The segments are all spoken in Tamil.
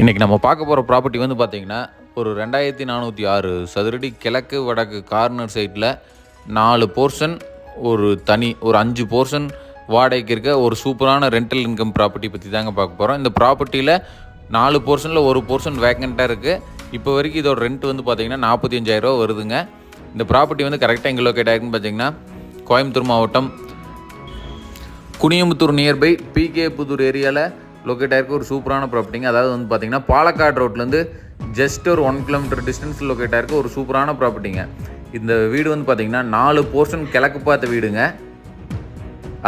இன்றைக்கி நம்ம பார்க்க போகிற ப்ராப்பர்ட்டி வந்து பார்த்திங்கன்னா ஒரு ரெண்டாயிரத்தி நானூற்றி ஆறு சதுரடி கிழக்கு வடக்கு கார்னர் சைட்டில் நாலு போர்ஷன் ஒரு தனி ஒரு அஞ்சு போர்ஷன் வாடகைக்கு இருக்க ஒரு சூப்பரான ரெண்டல் இன்கம் ப்ராப்பர்ட்டி பற்றி தாங்க பார்க்க போகிறோம் இந்த ப்ராப்பர்ட்டியில் நாலு போர்ஷனில் ஒரு போர்ஷன் வேக்கண்ட்டாக இருக்குது இப்போ வரைக்கும் இதோட ரெண்ட் வந்து பார்த்திங்கன்னா நாற்பத்தி அஞ்சாயிரரூவா வருதுங்க. இந்த ப்ராப்பர்ட்டி வந்து கரெக்டாக எங்கே லொக்கேட் ஆகிருக்குன்னு பார்த்தீங்கன்னா கோயம்புத்தூர் மாவட்டம் குனியமுத்தூர் நியர்பை பிகே புதூர் ஏரியாவில் லொக்கேட் ஒரு சூப்பரான ப்ராப்பர்ட்டிங்க அதாவது வந்து பார்த்தீங்கன்னா பாலக்காடு ரோட்லேருந்து ஜஸ்ட் ஒரு ஒன் கிலோமீட்டர் டிஸ்டன்ஸில் லொக்கேட் ஒரு சூப்பரான ப்ராப்பர்ட்டிங்க இந்த வீடு வந்து பார்த்தீங்கன்னா நாலு போர்ஷன் கிழக்கு பார்த்த வீடுங்க.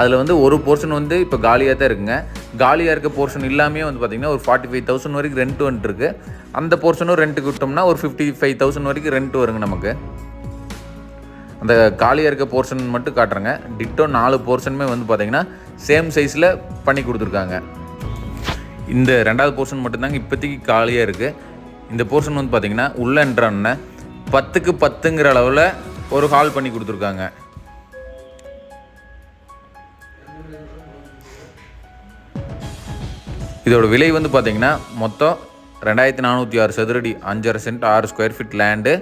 அதில் வந்து ஒரு போர்ஷன் வந்து இப்போ காலியாக தான் இருக்குங்க. காலியாக இருக்க போர்ஷன் இல்லாமே வந்து பார்த்திங்கன்னா ஒரு ஃபார்ட்டி ஃபைவ் தௌசண்ட் வரைக்கும் ரெண்ட் வந்துட்டுருக்கு அந்த போர்ஷனும் ரெண்ட்டுக்கு விட்டோம்னா ஒரு ஃபிஃப்டி ஃபைவ் தௌசண்ட் வரைக்கும் ரெண்ட் வருங்க நமக்கு. அந்த காலியாக இருக்க போர்ஷன் மட்டும் காட்டுறேங்க. டிட்டோ நாலு போர்ஷனுமே வந்து பார்த்திங்கன்னா சேம் சைஸில் பண்ணி கொடுத்துருக்காங்க. இந்த ரெண்டாவது போர்ஷன் மட்டும்தாங்க இப்போதைக்கு காலியாக இருக்குது இந்த போர்ஷன் வந்து பார்த்தீங்கன்னா உள்ள என்றான பத்துக்கு பத்துங்கிற அளவில் ஒரு ஹால் பண்ணி கொடுத்துருக்காங்க. இதோட விலை வந்து பார்த்தீங்கன்னா மொத்தம் ரெண்டாயிரத்தி நானூற்றி ஆறு சதுரடி அஞ்சரை சென்ட் ஆறு ஸ்கொயர் ஃபீட் லேண்டு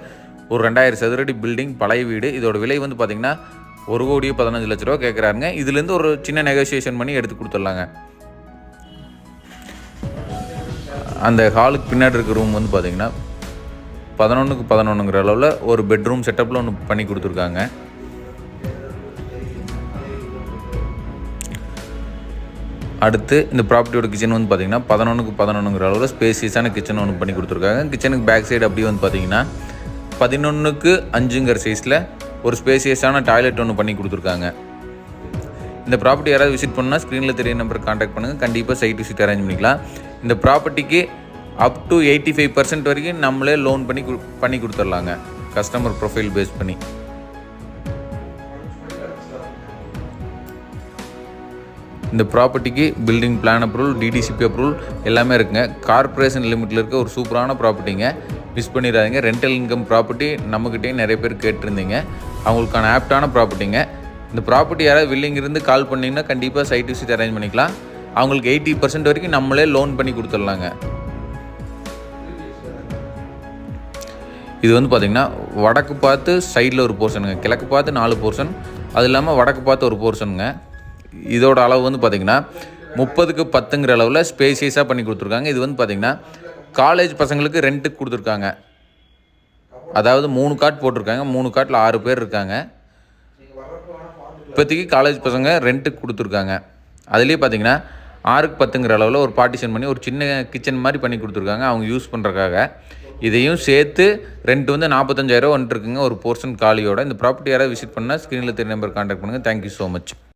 ஒரு ரெண்டாயிரம் சதுரடி பில்டிங் பழைய வீடு. இதோட விலை வந்து பார்த்தீங்கன்னா ஒரு கோடியே பதினஞ்சு லட்ச ரூபா கேட்குறாருங்க இதுலேருந்து ஒரு சின்ன நெகோசியேஷன் பண்ணி எடுத்து கொடுத்துட்லாங்க. அந்த ஹாலுக்கு பின்னாடி இருக்க ரூம் வந்து பார்த்தீங்கன்னா பதினொன்றுக்கு பதினொன்றுங்கிற அளவில் ஒரு பெட்ரூம் செட்டப்பில் ஒன்று பண்ணி கொடுத்துருக்காங்க. அடுத்து இந்த ப்ராப்பர்ட்டியோட கிச்சன் வந்து பார்த்தீங்கன்னா பதினொன்றுக்கு பதினொன்றுங்கிற அளவில் ஸ்பேசியஸான கிச்சன் ஒன்று பண்ணி கொடுத்துருக்காங்க. கிச்சனுக்கு பேக் சைடு அப்படியே வந்து பார்த்தீங்கன்னா பதினொன்றுக்கு அஞ்சுங்கிற சைஸில் ஒரு ஸ்பேசியஸான டாய்லெட் ஒன்று பண்ணி கொடுத்துருக்காங்க. இந்த ப்ராப்பர்ட்டி யாராவது விசிட் பண்ணால் ஸ்க்ரீனில் தெரிய நம்பர் காண்டாக்ட் பண்ணுங்கள் கண்டிப்பாக சைட் விசிட் அரேஞ்ச் பண்ணிக்கலாம். இந்த ப்ராப்பர்ட்டிக்கு up to eighty five percent வரைக்கும் நம்மளே லோன் பண்ணி பண்ணி கொடுத்துர்லாங்க. கஸ்டமர் ப்ரொஃபைல் பேஸ் பண்ணி. இந்த ப்ராப்பர்ட்டிக்கு building plan approval DTCP approval எல்லாமே இருக்குங்க. கார்ப்பரேஷன் லிமிட்டில் இருக்க ஒரு சூப்பரான ப்ராப்பர்ட்டிங்க மிஸ் பண்ணிடாதீங்க. ரெண்டல் இன்கம் ப்ராப்பர்ட்டி நம்மக்கிட்டேயும் நிறைய பேர் கேட்டிருந்தீங்க. அவங்களுக்கான ஆப்டான ப்ராப்பர்ட்டிங்க இந்த ப்ராப்பர்ட்டி யாராவது வில்லிங் இருந்து கால் பண்ணிங்கன்னா கண்டிப்பாக சைட் விசிட் அரேஞ்ச் பண்ணிக்கலாம். அவங்களுக்கு எயிட்டி பர்சன்ட் வரைக்கும் நம்மளே லோன் பண்ணி கொடுத்துட்லாங்க. இது வந்து பார்த்திங்கன்னா வடக்கு பார்த்து சைடில் ஒரு போர்ஷனுங்க கிழக்கு பார்த்து நாலு போர்ஷன் அது இல்லாமல் வடக்கு பார்த்து ஒரு போர்ஷனுங்க இதோட அளவு வந்து பார்த்திங்கன்னா முப்பதுக்கு பத்துங்கிற அளவில் ஸ்பேசியஸாக பண்ணி கொடுத்துருக்காங்க. இது வந்து பார்த்திங்கன்னா காலேஜ் பசங்களுக்கு ரெண்ட்டுக்கு கொடுத்துருக்காங்க. அதாவது மூணு காட் போட்டிருக்காங்க. மூணு காட்டில் ஆறு பேர் இருக்காங்க. இப்போதைக்கு காலேஜ் பசங்க ரெண்ட்டுக்கு கொடுத்துருக்காங்க. அதுலேயே பார்த்தீங்கன்னா ஆறுக்கு பத்துங்கிற அளவில் ஒரு பார்ட்டிஷன் பண்ணி ஒரு சின்ன கிச்சன் மாதிரி பண்ணி கொடுத்துருக்காங்க. அவங்க யூஸ் பண்ணுறக்காக இதையும் சேர்த்து ரெண்ட் வந்து நாற்பத்தஞ்சாயிரம் வந்துட்டுருக்குங்க ஒரு போர்ஷன் காலியோட. இந்த ப்ராப்பர்ட்டி யாராவது விசிட் பண்ணால் ஸ்க்ரீனில் தெரிய நம்பர் கான்டாக்ட் பண்ணுங்கள் தேங்க்யூ ஸோ மச்